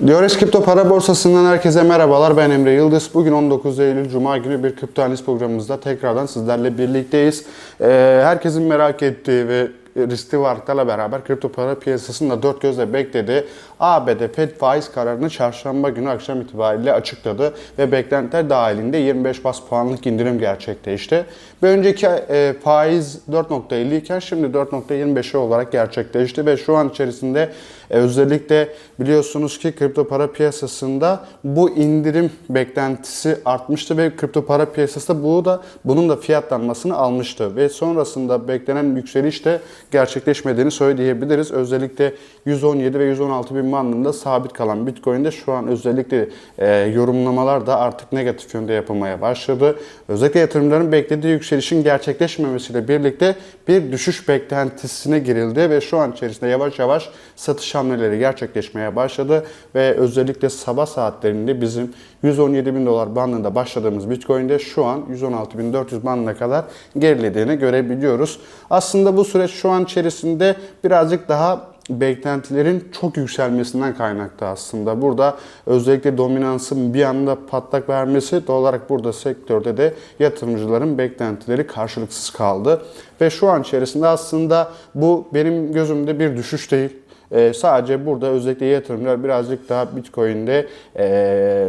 Biores Kripto Para Borsası'ndan herkese merhabalar. Ben Emre Yıldız. Bugün 19 Eylül Cuma günü bir kripto analiz programımızda tekrardan sizlerle birlikteyiz. Ee, herkesin merak ettiği ve riskli varlıklarla beraber kripto para piyasasında dört gözle beklediği ABD FED faiz kararını çarşamba günü akşam itibariyle açıkladı ve beklentiler dahilinde 25 bas puanlık indirim gerçekleşti. Bir önceki e, faiz 4.50 iken şimdi 4.25 olarak gerçekleşti ve şu an içerisinde e, özellikle biliyorsunuz ki kripto para piyasasında bu indirim beklentisi artmıştı ve kripto para piyasası da bu da bunun da fiyatlanmasını almıştı ve sonrasında beklenen yükseliş de gerçekleşmediğini söyleyebiliriz. Özellikle 117 ve 116 bin bandında sabit kalan Bitcoin'de şu an özellikle e, yorumlamalar da artık negatif yönde yapılmaya başladı. Özellikle yatırımcıların beklediği yükselişin gerçekleşmemesiyle birlikte bir düşüş beklentisine girildi ve şu an içerisinde yavaş yavaş satış hamleleri gerçekleşmeye başladı ve özellikle sabah saatlerinde bizim 117 bin dolar bandında başladığımız Bitcoin'de şu an 116 bin 400 bandına kadar gerilediğini görebiliyoruz. Aslında bu süreç şu an içerisinde birazcık daha beklentilerin çok yükselmesinden kaynaklı aslında. Burada özellikle dominansın bir anda patlak vermesi doğal olarak burada sektörde de yatırımcıların beklentileri karşılıksız kaldı. Ve şu an içerisinde aslında bu benim gözümde bir düşüş değil. Ee, sadece burada özellikle yatırımcılar birazcık daha Bitcoin'de ee,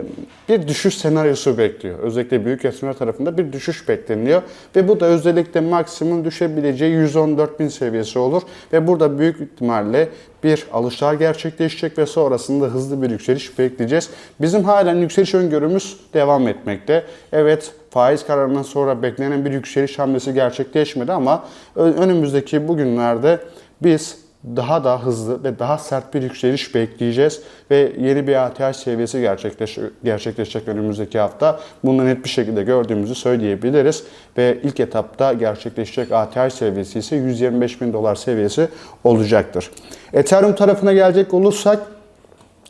bir düşüş senaryosu bekliyor. Özellikle büyük yatırımcılar tarafında bir düşüş bekleniyor. Ve bu da özellikle maksimum düşebileceği 114 bin seviyesi olur. Ve burada büyük ihtimalle bir alışlar gerçekleşecek ve sonrasında hızlı bir yükseliş bekleyeceğiz. Bizim halen yükseliş öngörümüz devam etmekte. Evet faiz kararından sonra beklenen bir yükseliş hamlesi gerçekleşmedi ama önümüzdeki bugünlerde biz daha da hızlı ve daha sert bir yükseliş bekleyeceğiz ve yeni bir ATH seviyesi gerçekleş gerçekleşecek önümüzdeki hafta. Bunu net bir şekilde gördüğümüzü söyleyebiliriz ve ilk etapta gerçekleşecek ATH seviyesi ise 125 bin dolar seviyesi olacaktır. Ethereum tarafına gelecek olursak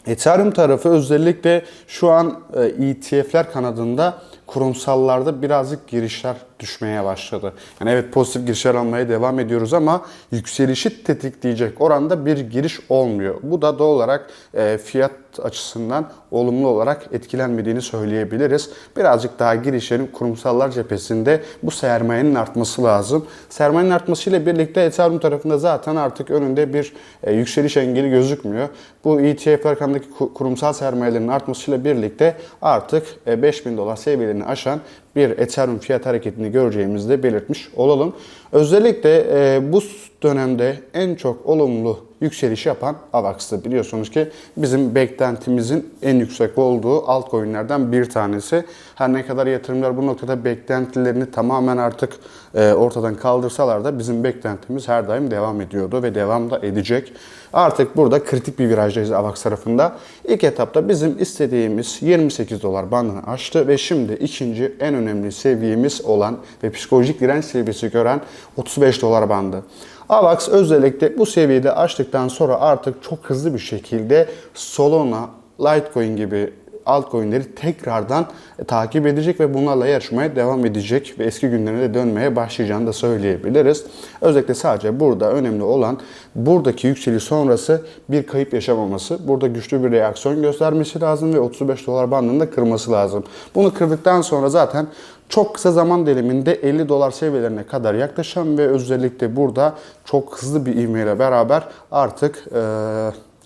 Ethereum tarafı özellikle şu an ETF'ler kanadında kurumsallarda birazcık girişler düşmeye başladı. Yani evet pozitif girişler almaya devam ediyoruz ama yükselişi tetikleyecek oranda bir giriş olmuyor. Bu da doğal olarak e, fiyat açısından olumlu olarak etkilenmediğini söyleyebiliriz. Birazcık daha girişlerin kurumsallar cephesinde bu sermayenin artması lazım. Sermayenin artmasıyla birlikte Ethereum tarafında zaten artık önünde bir e, yükseliş engeli gözükmüyor. Bu ETF arkamdaki kurumsal sermayelerin artmasıyla birlikte artık e, 5000 dolar seviyelerini aşan bir Ethereum fiyat hareketini göreceğimizi de belirtmiş olalım. Özellikle e, bu dönemde en çok olumlu yükseliş yapan AVAX'tı. Biliyorsunuz ki bizim beklentimizin en yüksek olduğu altcoin'lerden bir tanesi. Her ne kadar yatırımlar bu noktada beklentilerini tamamen artık e, ortadan kaldırsalar da bizim beklentimiz her daim devam ediyordu ve devam da edecek. Artık burada kritik bir virajdayız AVAX tarafında. İlk etapta bizim istediğimiz 28 dolar bandını aştı ve şimdi ikinci en önemli seviyemiz olan ve psikolojik direnç seviyesi gören 35 dolar bandı. AVAX özellikle bu seviyede açtıktan sonra artık çok hızlı bir şekilde Solana, Litecoin gibi altcoin'leri tekrardan e, takip edecek ve bunlarla yarışmaya devam edecek ve eski günlerine de dönmeye başlayacağını da söyleyebiliriz. Özellikle sadece burada önemli olan buradaki yükseliş sonrası bir kayıp yaşamaması. Burada güçlü bir reaksiyon göstermesi lazım ve 35 dolar bandında kırması lazım. Bunu kırdıktan sonra zaten çok kısa zaman diliminde 50 dolar seviyelerine kadar yaklaşan ve özellikle burada çok hızlı bir ivmeyle beraber artık e,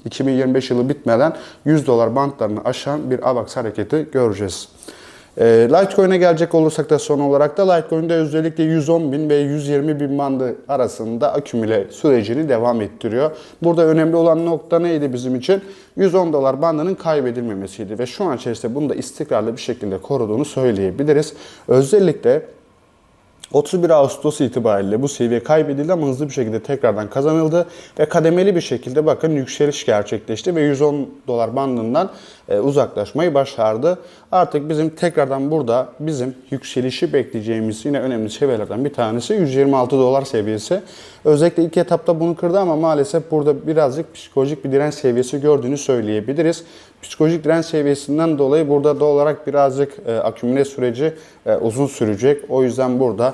2025 yılı bitmeden 100 dolar bantlarını aşan bir AVAX hareketi göreceğiz. E, Litecoin'e gelecek olursak da son olarak da Litecoin'de özellikle 110 bin ve 120 bin bandı arasında akümüle sürecini devam ettiriyor. Burada önemli olan nokta neydi bizim için? 110 dolar bandının kaybedilmemesiydi ve şu an içerisinde bunu da istikrarlı bir şekilde koruduğunu söyleyebiliriz. Özellikle 31 Ağustos itibariyle bu seviye kaybedildi ama hızlı bir şekilde tekrardan kazanıldı ve kademeli bir şekilde bakın yükseliş gerçekleşti ve 110 dolar bandından e, uzaklaşmayı başardı. Artık bizim tekrardan burada bizim yükselişi bekleyeceğimiz yine önemli seviyelerden bir tanesi 126 dolar seviyesi. Özellikle ilk etapta bunu kırdı ama maalesef burada birazcık psikolojik bir direnç seviyesi gördüğünü söyleyebiliriz. Psikolojik direnç seviyesinden dolayı burada doğal olarak birazcık e, akümüle süreci e, uzun sürecek. O yüzden burada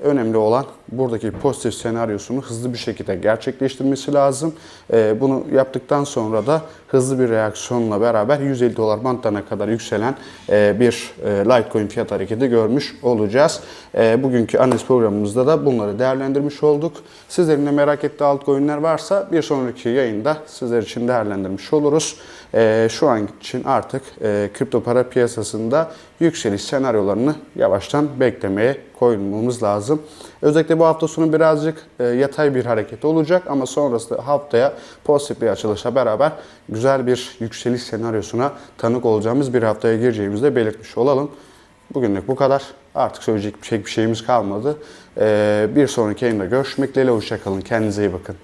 önemli olan buradaki pozitif senaryosunu hızlı bir şekilde gerçekleştirmesi lazım. Ee, bunu yaptıktan sonra da hızlı bir reaksiyonla beraber 150 dolar bantlarına kadar yükselen e, bir e, Litecoin fiyat hareketi görmüş olacağız. E, bugünkü analiz programımızda da bunları değerlendirmiş olduk. Sizlerin de merak ettiği altcoin'ler varsa bir sonraki yayında sizler için değerlendirmiş oluruz. Şu an için artık kripto para piyasasında yükseliş senaryolarını yavaştan beklemeye koyulmamız lazım. Özellikle bu hafta sonu birazcık e, yatay bir hareket olacak ama sonrasında haftaya pozitif bir açılışla beraber güzel bir yükseliş senaryosuna tanık olacağımız bir haftaya gireceğimizi de belirtmiş olalım. Bugünlük bu kadar. Artık söyleyecek bir şey şeyimiz kalmadı. E, bir sonraki yayında görüşmek dileğiyle. Hoşçakalın. Kendinize iyi bakın.